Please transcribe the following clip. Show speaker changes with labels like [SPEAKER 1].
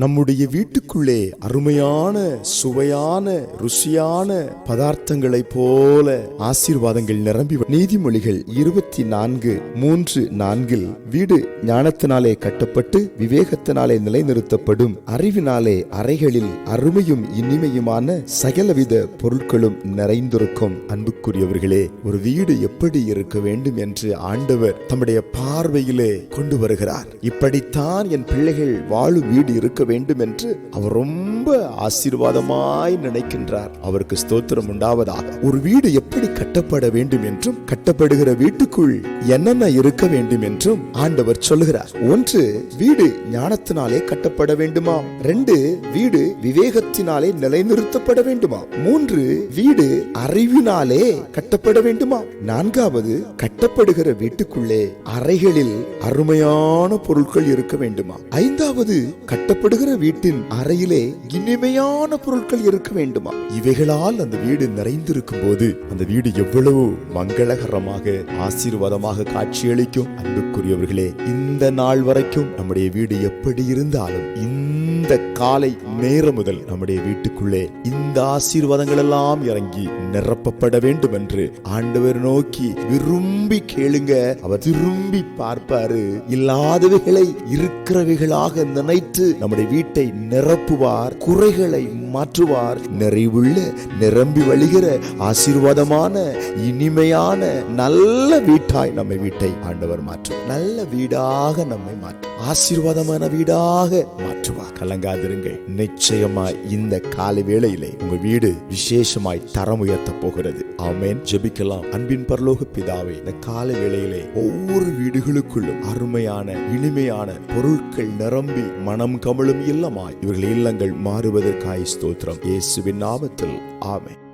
[SPEAKER 1] நம்முடைய வீட்டுக்குள்ளே அருமையான சுவையான ருசியான பதார்த்தங்களைப் போல ஆசீர்வாதங்கள் நிரம்பி நீதிமொழிகள் இருபத்தி நான்கு மூன்று நான்கில் வீடு ஞானத்தினாலே கட்டப்பட்டு விவேகத்தினாலே நிலைநிறுத்தப்படும். அறிவினாலே அறைகளில் அருமையும் இனிமையுமான சகலவித பொருட்களும் நிறைந்திருக்கும். அன்புக்குரியவர்களே ஒரு வீடு எப்படி இருக்க வேண்டும் என்று ஆண்டவர் தம்முடைய பார்வையிலே கொண்டு வருகிறார். இப்படித்தான் என் பிள்ளைகள் வாழும் வீடு இருக்க வேண்டும் என்று அவர் ரொம்ப ரொம்ப ஆசீர்வாதமாய் நினைக்கின்றார். அவருக்கு ஸ்தோத்திரம் உண்டாவதாக. ஒரு வீடு எப்படி கட்டப்பட வேண்டும் என்றும் கட்டப்படுகிற வீட்டுக்குள் என்னென்ன இருக்க வேண்டும் என்றும் ஆண்டவர் சொல்கிறார் ஒன்று வீடு ஞானத்தினாலே கட்டப்பட வேண்டுமா ரெண்டு வீடு விவேகத்தினாலே நிலைநிறுத்தப்பட வேண்டுமா மூன்று வீடு அறிவினாலே கட்டப்பட வேண்டுமா நான்காவது கட்டப்படுகிற வீட்டுக்குள்ளே அறைகளில் அருமையான பொருட்கள் இருக்க வேண்டுமா ஐந்தாவது கட்டப்படுகிற வீட்டின் அறையிலே இனிமையான பொருட்கள் இருக்க வேண்டுமா? இவைகளால் அந்த வீடு நிறைந்திருக்கும் போது அந்த வீடு எவ்வளவு மங்களகரமாக ஆசீர்வாதமாக காட்சியளிக்கும். அன்புக்குரியவர்களே இந்த நாள் வரைக்கும் நம்முடைய வீடு எப்படி இருந்தாலும் இந்த காலை நேரம் முதல் நம்முடைய வீட்டுக்குள்ளே இந்த ஆசீர்வாதங்கள் எல்லாம் இறங்கி நிரப்பப்பட வேண்டும் என்று ஆண்டவர் நோக்கி விரும்பி கேளுங்க. அவர் திரும்பி பார்ப்பாரு. இல்லாதவைகளை இருக்கிறவைகளாக நினைத்து நம்முடைய வீட்டை நிரப்புவார் குறைகளை மாற்றுவார். நிறைவுள்ள நிரம்பி வழிகிற ஆசீர்வாதமான இனிமையான நல்ல வீட்டாய் நம்மை வீட்டை ஆண்டவர் மாற்றும். நல்ல வீடாக நம்மை மாற்றும். ஆசீர்வாதமான வீடாக மாற்றுவார். கலங்காதிருங்கள் நிச்சயமாய் இந்த காலை வேளையிலே உங்க வீடு விசேஷமாய் தரம் உயர்த்த போகிறது. ஆமேன். ஜெபிக்கலாம். அன்பின் பரலோக பிதாவே இந்த காலை வேளையிலே ஒவ்வொரு வீடுகளுக்குள்ளும் அருமையான இனிமையான பொருட்கள் நிரம்பி மனம் கமழும் இல்லமாய் இவர்கள் இல்லங்கள் மாறுவதற்காய் ஸ்தோத்திரம். இயேசுவின் நாமத்தில். ஆமென்.